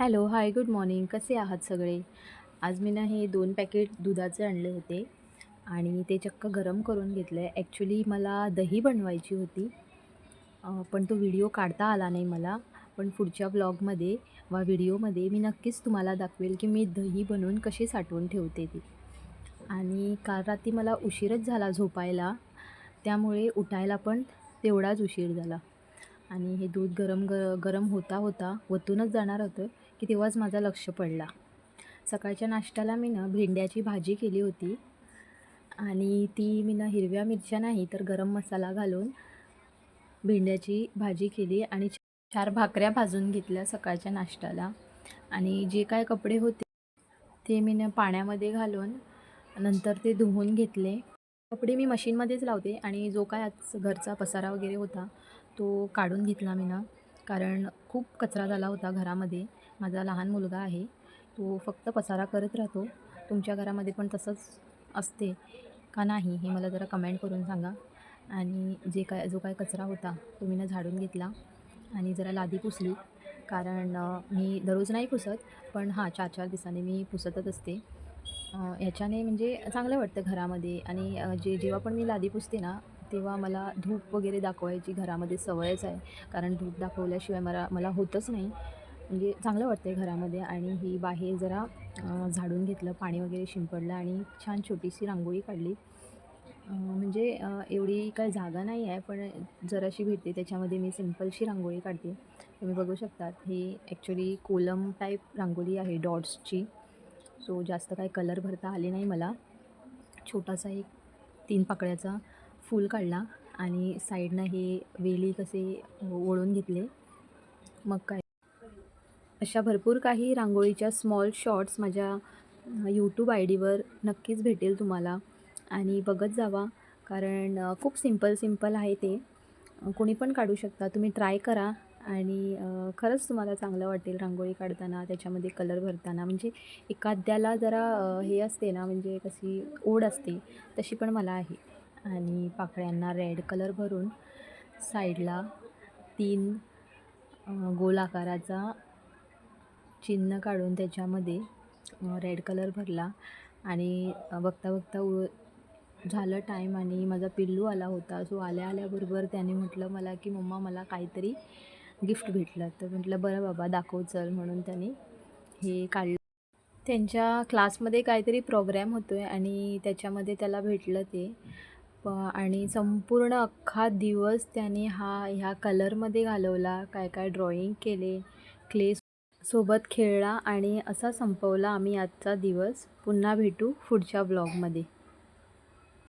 Hello hi good morning. कसे आहात सगळे? आज मी ना हे दोन पॅकेट दुधाचे आणले होते आणि ते चक्क गरम करून घेतलं आहे ॲक्च्युली मला दही बनवायची होती. पण तो व्हिडिओ काढता आला नाही मला. पण पुढच्या ब्लॉगमध्ये वा व्हिडिओमध्ये मी नक्कीच तुम्हाला दाखवेल की मी दही बनवून कशी साठवून ठेवते ती. आणि काल रात्री मला उशीरच झाला झोपायला. त्यामुळे उठायला पण तेवढाच उशीर झाला. आणि हे दूध गरम ग गरम होता होता वतूनच जाणार होतं. की तेव्हाच माझा लक्ष पडला. सकाळच्या नाश्त्याला मी ना भेंड्याची भाजी केली होती. आणि ती मी ना हिरव्या मिरच्या नाही तर गरम मसाला घालून भेंड्याची भाजी केली आणि चार भाकऱ्या भाजून घेतल्या सकाळच्या नाश्त्याला. आणि जे काय कपडे होते ते मी ना पाण्यामध्ये घालून नंतर ते धुवून घेतले. कपडे मी मशीनमध्येच लावते आणि जो काय आज घरचा पसारा वगैरे होता तो काढून घेतला मी ना. कारण खूप कचरा झाला होता घरामध्ये. माझा लहान मुलगा आहे तो फक्त पसारा करत राहतो. तुमच्या घरामध्ये पण तसंच असते का नाही हे मला जरा कमेंट करून सांगा. आणि जे काय जो काय कचरा होता तो मी ना झाडून घेतला आणि जरा लादी पुसली. कारण मी दररोज नाही पुसत पण हां चार चार दिवसांनी मी पुसतच असते. ह्याच्याने म्हणजे चांगलं वाटतं घरामध्ये. आणि जे जेव्हा पण मी लादी पुसते ना तेव्हा मला धूप वगैरे दाखवायची घरामध्ये सवयच आहे. कारण धूप दाखवल्याशिवाय मला मला होतच नाही. म्हणजे चांगलं वाटतं आहे घरामध्ये आणि ही बाहेर जरा झाडून घेतलं पाणी वगैरे शिंपडलं आणि छान छोटीशी रांगोळी काढली. म्हणजे एवढी काय जागा नाही आहे पण जराशी भेटते. त्याच्यामध्ये मी सिम्पलशी रांगोळी काढते. तुम्ही बघू शकतात ही ॲक्च्युली कोलम टाईप रांगोळी आहे डॉट्सची. सो जास्त काही कलर भरता आले नाही मला. छोटासा एक तीन पाकळ्याचा फूल काढला आणि साईडनं हे वेली कसे ओढून घेतले. मग काय अशा भरपूर काही रांगोळीच्या स्मॉल शॉर्ट्स माझ्या यूट्यूब आय डीवर नक्कीच भेटेल तुम्हाला. आणि बघत जावा कारण खूप सिंपल सिंपल आहे ते. कोणी पण काढू शकता. तुम्ही ट्राय करा आणि खरंच तुम्हाला चांगलं वाटेल रांगोळी काढताना त्याच्यामध्ये कलर भरताना. म्हणजे एखाद्याला जरा हे असते ना म्हणजे कशी ओढ असते तशी पण मला आहे. आणि पाकळ्यांना रेड कलर भरून साईडला तीन गोल आकाराचा चिन्ह काढून त्याच्यामध्ये रेड कलर भरला आणि बघता बघता उ झालं टाईम आणि माझा पिल्लू आला होता. सो आल्या आल्याबरोबर त्याने म्हटलं मला की मम्मा मला काहीतरी गिफ्ट भेटलं. तर म्हटलं बरं बाबा दाखव चल. म्हणून त्याने हे काढलं. त्यांच्या क्लासमध्ये काहीतरी प्रोग्रॅम होतो आहे आणि त्याच्यामध्ये त्याला भेटलं ते. प आणि संपूर्ण अख्खा दिवस त्याने हा ह्या कलरमध्ये घालवला. काय काय ड्रॉइंग केले क्ले सोबत खेळला आणि असा संपवला आम्ही आजचा दिवस. पुन्हा भेटू पुढच्या ब्लॉगमध्ये.